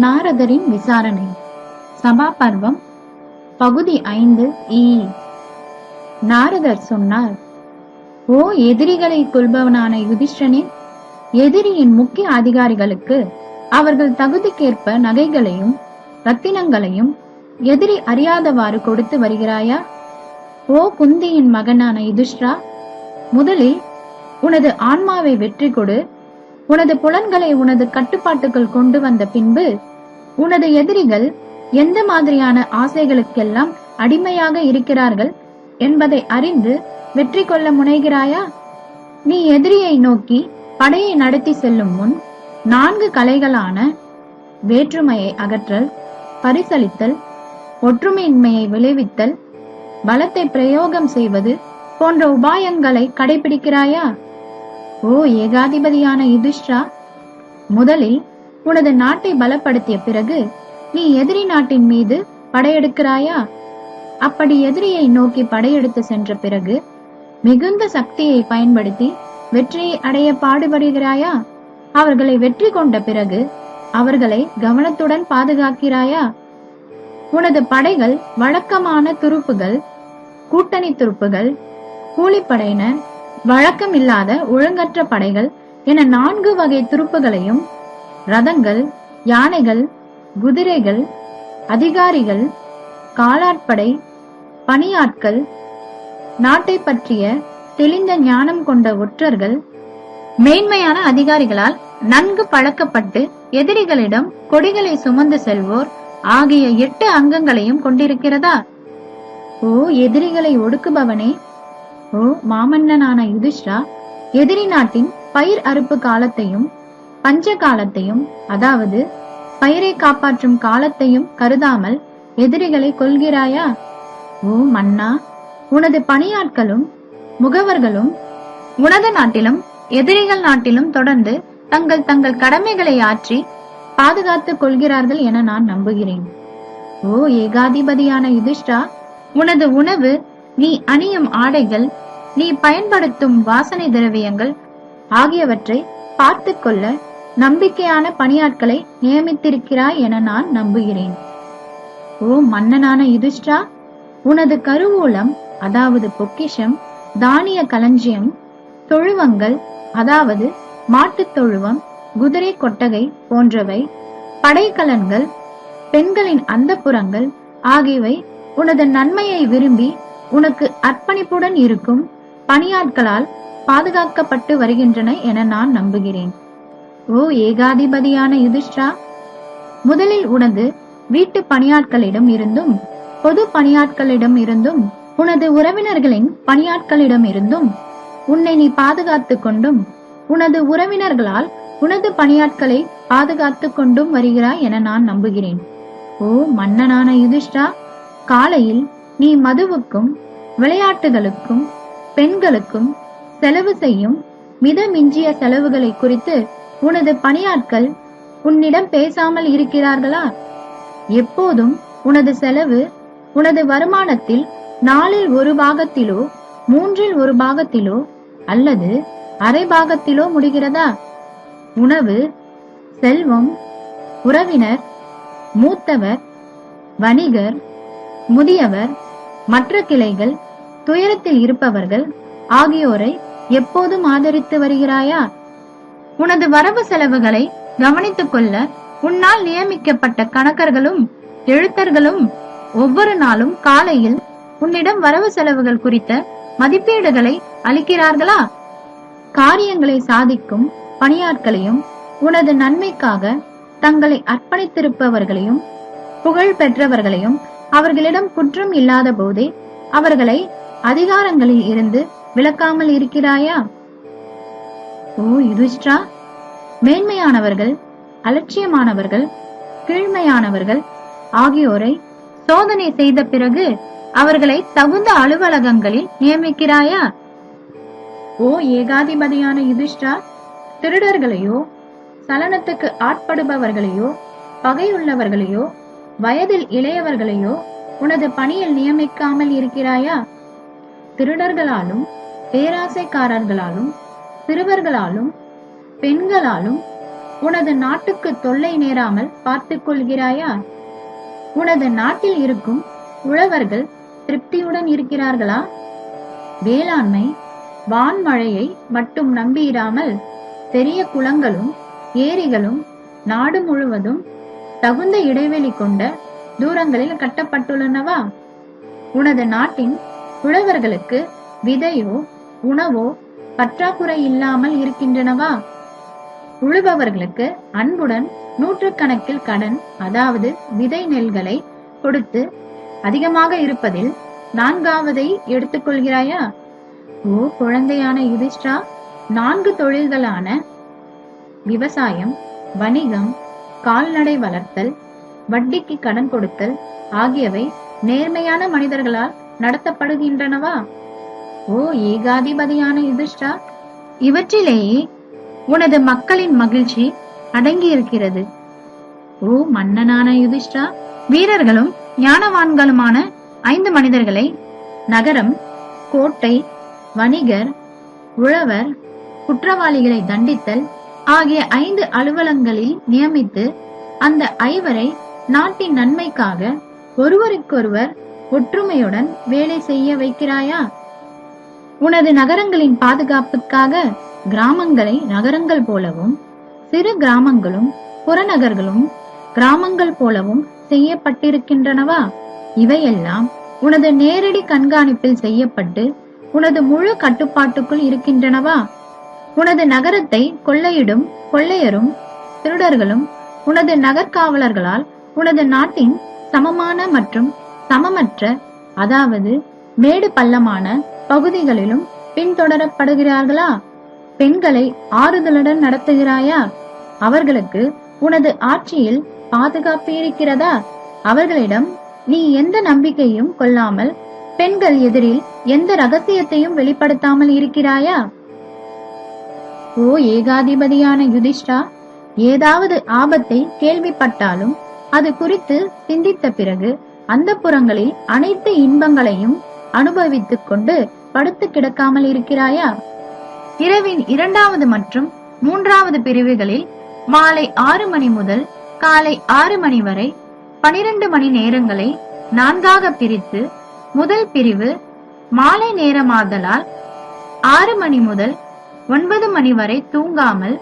நாரதரின் விசாரணை. சபா பர்வம் பகுதி ஐந்து ஈ நாரதர் சொன்னார் ஓ எதிரிகளை கொள்பவனான யுதிஷ்டனே எதிரியின் முக்கிய அதிகாரிகளுக்கு அவர்கள் தகுதிக்கேற்ப நகைகளையும் ரத்தினங்களையும் எதிரி அறியாதவாறு கொடுத்து வருகிறாயா? ஓ குந்தியின் மகனான யுதிஷ்டா முதலில் உனது ஆன்மாவை வெற்றி கொடு உனது புலன்களை உனது கட்டுப்பாட்டுக்குள் கொண்டு வந்த பின்பு உனது எதிரிகள் எந்த மாதிரியான ஆசைகளுக்கெல்லாம் அடிமையாக இருக்கிறார்கள் என்பதை அறிந்து வெற்றி கொள்ள முனைகிறாயா? நீ எதிரியை நோக்கி படையை நடத்தி செல்லும் முன் நான்கு கலைகளான வேற்றுமையை அகற்றல் பரிசளித்தல் ஒற்றுமையின்மையை விளைவித்தல் பலத்தை பிரயோகம் செய்வது போன்ற உபாயங்களை கடைபிடிக்கிறாயா? ஓ ஏகாதிபதியான யுதிஷ்டா முதலில் உனது நாட்டை பலப்படுத்திய பிறகு நீ எதிரி நாட்டின் மீது படையெடுக்கிறாயா? அப்படி எதிரியை நோக்கி படையெடுத்து சென்ற பிறகு மிகுந்த சக்தியை பயன்படுத்தி வெற்றியை அடைய பாடுபடுகிறாயா? அவர்களை வெற்றி கொண்ட பிறகு அவர்களை கவனத்துடன் பாதுகாக்கிறாயா? உனது படைகள் வழக்கமான துருப்புகள் கூட்டணி துருப்புகள் கூலிப்படையினர் வழக்கமில்லாத ஒழுங்கற்ற படைகள் என நான்கு வகை துருப்புகளையும் ரதங்கள் யானைகள் குதிரைகள் அதிகாரிகள் காலாட்படை பணியாட்கள் நாட்டை பற்றிய தெளிந்த ஞானம் கொண்ட ஒற்றர்கள் மேன்மையான அதிகாரிகளால் நன்கு பழக்கப்பட்டு எதிரிகளிடம் கொடிகளை சுமந்து செல்வோர் ஆகிய எட்டு அங்கங்களையும் கொண்டிருக்கிறதா? ஓ எதிரிகளை ஒடுக்குபவனே ஓ மாமன்னனான யுதிஷ்டா எதிரி நாட்டின் பயிர் அறுப்பு காலத்தையும் பஞ்ச காலத்தையும் அதாவது பயிரை காப்பாற்றும் காலத்தையும் கருதாமல் எதிரிகளை கொள்கிறாயா ஓ மன்னா உனது பணியாட்களும் முகவர்களும் உனது நாட்டிலும் எதிரிகள் நாட்டிலும் தொடர்ந்து தங்கள் தங்கள் கடமைகளை ஆற்றி பாதுகாத்துக் கொள்கிறார்கள் என நான் நம்புகிறேன். ஓ ஏகாதிபதியான யுதிஷ்டா உனது உணவு நீ அணியும் ஆடைகள் நீ பயன்படுத்தும் வாசனை திரவியங்கள் ஆகியவற்றை பார்த்து கொள்ள நம்பிக்கையான பணியாட்களை நியமித்திருக்கிறாய் என நான் நம்புகிறேன். ஓ மன்னனான யுதிஷ்டா உனது கருவூலம் அதாவது பொக்கிஷம் தானிய களஞ்சியம் தொழுவங்கள் அதாவது மாட்டுத் தொழுவம் குதிரை கொட்டகை போன்றவை படைக்கலன்கள் பெண்களின் அந்தப்புறங்கள் ஆகியவை உனது நன்மையை விரும்பி உனக்கு அர்ப்பணிப்புடன் இருக்கும் பணியாட்களால் பாதுகாக்கப்பட்டு வருகின்றன என நான் நம்புகிறேன். ஓ ஏகாதிபதியான யுதிஷ்டா முதலில் உனது வீட்டு பணியாட்களிடம் இருந்தும் பொது பணியாட்களிடம் இருந்தும் உனது உறவினர்களின் பணியாட்களிடம் இருந்தும் உன்னை நீ பாதுகாத்துக் கொண்டும் உனது உறவினர்களால் உனது பணியாட்களை பாதுகாத்துக் கொண்டும் வருகிறாய் என நான் நம்புகிறேன். ஓ மன்னனான யுதிஷ்டா காலையில் நீ மதுவுக்கும் விளையாட்டுகளுக்கும் பெண்களுக்கும் செலவு செய்யும் மிதமிஞ்சிய செலவுகளை குறித்து உனது பணியாட்கள் உன்னிடம் பேசாமல் இருக்கிறார்களா? எப்போதும் உனது செலவு உனது வருமானத்தில் நாலில் ஒரு பாகத்திலோ மூன்றில் ஒரு பாகத்திலோ அல்லது அரை பாகத்திலோ முடிகிறதா? உணவு செல்வம் உறவினர் மூத்தவர் வணிகர் முதியவர் மற்ற கிளைகள் துயரத்தில் இருப்பவர்கள் ஆகியோரை எப்போதும் ஆதரித்து வருகிறாயா? உனது வரவு செலவுகளை கவனித்துக் கொள்ள உன்னால் நியமிக்கப்பட்ட கணக்கர்களும் எழுத்தர்களும் ஒவ்வொரு நாளும் காலையில் உன்னிடம் வரவு செலவுகள் குறித்த மதிப்பீடுகளை அளிக்கிறார்களா? காரியங்களை சாதிக்கும் பணியாட்களையும் உனது நன்மைக்காக தங்களை அர்ப்பணித்திருப்பவர்களையும் புகழ் பெற்றவர்களையும் அவர்களிடம் குற்றம் இல்லாத போதே அவர்களை அதிகாரங்களில் இருந்து விலக்காமல் இருக்கிறாயா? ஓ யுதிஷ்டா மேன்மையானவர்கள் அலட்சியமானவர்கள் கீழ்மையானவர்கள் ஆகியோரை சோதனை செய்த பிறகு அவர்களை தகுந்த அலுவலகங்களில் நியமிக்கிறாயா? ஓ ஏகாதிபதியான யுதிஷ்டா திருடர்களையோ சலனத்துக்கு ஆட்படுபவர்களையோ பகையுள்ளவர்களையோ வயதில் இளையவர்களையோ உனது பணியில் நியமிக்காமல் இருக்கிறாயா? திருடர்களாலும் பேராசைக்காரர்களாலும் சிறுவர்களாலும் பெண்களாலும் உனது நாட்டுக்கு தொல்லை நேராமல் பார்த்துக் கொள்கிறாயா? உனது நாட்டில் இருக்கும் உழவர்கள் திருப்தியுடன் இருக்கிறார்களா? வேளாண்மை வான்மழையை மட்டும் நம்பியிராமல் பெரிய குளங்களும் ஏரிகளும் நாடு முழுவதும் தகுந்த இடைவெளி கொண்ட தூரங்களில் கட்டப்பட்டுள்ளனவா? உனது நாட்டின் உழவர்களுக்கு விதையோ உணவோ பற்றாக்குறை இல்லாமல் இருக்கின்றனவா? உழுபவர்களுக்கு அன்புடன் நூற்றுக்கணக்கில் கடன் அதாவது விதை நெல்களை கொடுத்து அதிகமாக இருப்பதில் நான்காவதை எடுத்துக்கொள்கிறாயா ஓ குழந்தையான யுதிஷ்டா நான்கு தொழில்களான விவசாயம் வணிகம் கால்நடை வளர்த்தல் வட்டிக்கு கடன் கொடுத்தல் ஆகியவை நேர்மையான மனிதர்களால் நடத்தப்படுகின்றனவா? ஓ ஏகாதிபதியான யுதிஷ்டா இவற்றிலேயே உனது மக்களின் மகிழ்ச்சி அடங்கியிருக்கிறது. ஓ மன்னனான யுதிஷ்டா வீரர்களும் ஞானவான்களுமான ஐந்து மனிதர்களை நகரம் கோட்டை வணிகர் உழவர் குற்றவாளிகளை தண்டித்தல் ஆகிய ஐந்து அலுவலங்களில் நியமித்து அந்த ஐவரை நாட்டின் நன்மைக்காக ஒருவருக்கொருவர் ஒற்றுமையுடன் வேலை செய்ய வைக்கிறாயா? உனது நகரங்களின் பாதுகாப்புக்காக கிராமங்களை நகரங்கள் போலவும் சிறு கிராமங்களும் புறநகர்களும் கிராமங்கள் போலவும் செய்யப்பட்டிருக்கின்றனவா? இவையெல்லாம் உனது நேரடி கண்காணிப்பில் செய்யப்பட்டு உனது முழு கட்டுப்பாட்டுக்குள் இருக்கின்றனவா? உனது நகரத்தை கொள்ளையிடும் கொள்ளையரும் திருடர்களும் உனது நகர்காவலர்களால் உனது நாட்டின் சமமான மற்றும் சமமற்ற அதாவது மேடு பள்ளமான பகுதிகளிலும் பின்தொடரப்படுகிறார்களா? பெண்களை ஆறுதலுடன் நடத்துகிறாயா? அவர்களுக்கு உனது ஆட்சியில் பாதுகாப்பு இருக்கிறதா? அவர்களிடம் நீ எந்த நம்பிக்கையும் கொள்ளாமல் பெண்கள் எதிரில் எந்த ரகசியத்தையும் வெளிப்படுத்தாமல் இருக்கிறாயா? ஓ ஏகாதிபதியான யுதிஷ்டா ஏதாவது ஆபத்தை கேள்விப்பட்டாலும் அது குறித்து சிந்தித்த பிறகு அந்த புறங்களில் அனைத்து இன்பங்களையும் அனுபவித்துக் கொண்டு படுத்து கிடக்காமல் இருக்கிறாயா? இரவின் இரண்டாவது மற்றும் மூன்றாவது பிரிவுகளில் மாலை ஆறு மணி முதல் காலை ஆறு மணி வரை பனிரெண்டு மணி நேரங்களை நான்காக பிரித்து முதல் பிரிவு மாலை நேரமாதலால் ஆறு மணி முதல் ஒன்பது மணி வரை தூங்காமல்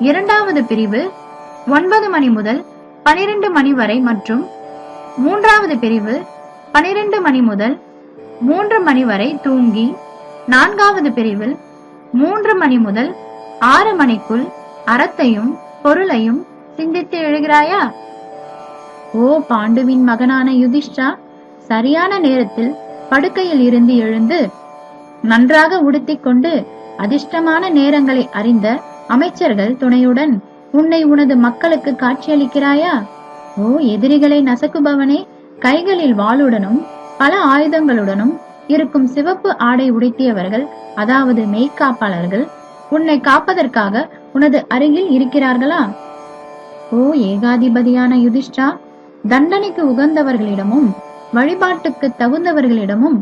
இரண்டாவது பிரிவு ஒன்பது மணி முதல் பனிரெண்டு மணி வரை மற்றும் மூன்றாவது பிரிவு பனிரெண்டு மணி முதல் மூன்று மணி வரை தூங்கி நான்காவது பிரிவில் மூன்று மணி முதல் ஆறு மணிக்குள் அறத்தையும் பொருளையும் சிந்தித்து எழுகிறாயா? ஓ பாண்டுவின் மகனான யுதிஷ்டா சரியான நேரத்தில் படுக்கையில் இருந்து எழுந்து நன்றாக உடுத்திக் கொண்டு அதிர்ஷ்டமான நேரங்களை அறிந்த அமைச்சர்கள் துணையுடன் உன்னை உனது மக்களுக்கு காட்சியளிக்கிறாயா? ஓ எதிரிகளை நசக்குபவனே கைகளில் வாளுடனும் பல ஆயுதங்களுடனும் இருக்கும் சிவப்பு ஆடை உடைத்தியவர்கள் அதாவது மெய்க்காப்பாளர்கள் உன்னை காப்பதற்காக உனது அருகில் இருக்கிறார்களா? ஓ ஏகாதிபதியான யுதிஷ்டா தண்டனைக்கு உகந்தவர்களிடமும் வழிபாட்டுக்கு தகுந்தவர்களிடமும்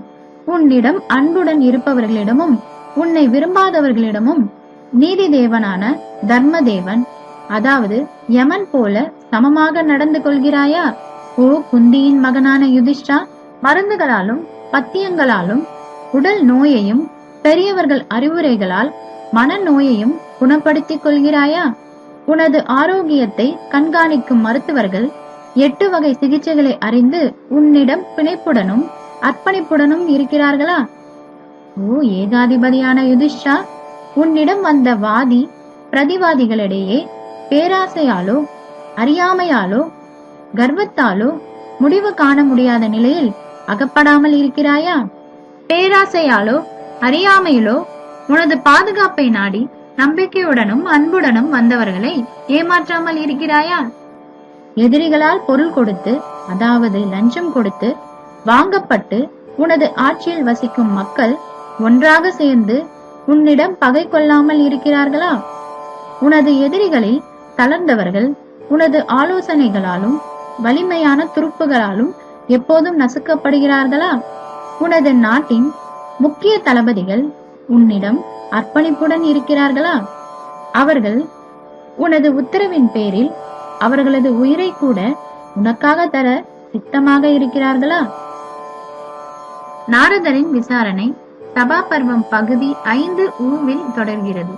உன்னிடம் அன்புடன் இருப்பவர்களிடமும் உன்னை விரும்பாதவர்களிடமும் நீதி தேவனான தர்மதேவன் அதாவது யமன் போல சமமாக நடந்து கொள்கிறாயா? ஓ குந்தியின் மகனான யுதிஷ்டா மருந்துகளாலும் பத்தியங்களாலும் உடல் நோயையும் பெரியவர்கள் அறிவுரைகளால் மனநோயையும் குணப்படுத்திக் கொள்கிறாயா? உனது ஆரோக்கியத்தை கண்காணிக்கும் மருத்துவர்கள் எட்டு வகை சிகிச்சைகளை அறிந்து உன்னிடம் பிணைப்புடனும் அர்ப்பணிப்புடனும் இருக்கிறார்களா? ஓ ஏகாதிபதியான யுதிஷ்டா உன்னிடம் வந்த வாதி பிரதிவாதிகளிடையே பேராசையாலோ அறியாமையாலோ கர்வத்தாலோ முடிவு காண முடியாத நிலையில் அகப்படாமல் இருக்கிறாயா? பேராசையாலோ அறியாமையிலோ உனது பாதுகாப்பை நாடி நம்பிக்கையுடனும் அன்புடனும் வந்தவர்களை ஏமாற்றாமல் இருக்கிறாயா? எதிரிகளால் பொருள் கொடுத்து அதாவது லஞ்சம் கொடுத்து வாங்கப்பட்டு உனது ஆட்சியில் வசிக்கும் மக்கள் ஒன்றாக சேர்ந்து உன்னிடம் பகை கொள்ளாமல் இருக்கிறார்களா? உனது எதிரிகளில் தளர்ந்தவர்கள் உனது ஆலோசனைகளாலும் வலிமையான துருப்புகளாலும் எப்போதும் நசுக்கப்படுகிறார்களா? உனது நாட்டின் முக்கிய தளபதிகள் உன்னிடம் அர்ப்பணிப்புடன் இருக்கிறார்களா? அவர்கள் உனது உத்தரவின் பேரில் அவர்களது உயிரை கூட உனக்காக தர சித்தமாக இருக்கிறார்களா? நாரதரின் விசாரணை சபா பருவம் பகுதி ஐந்து ஊவில் தொடர்கிறது.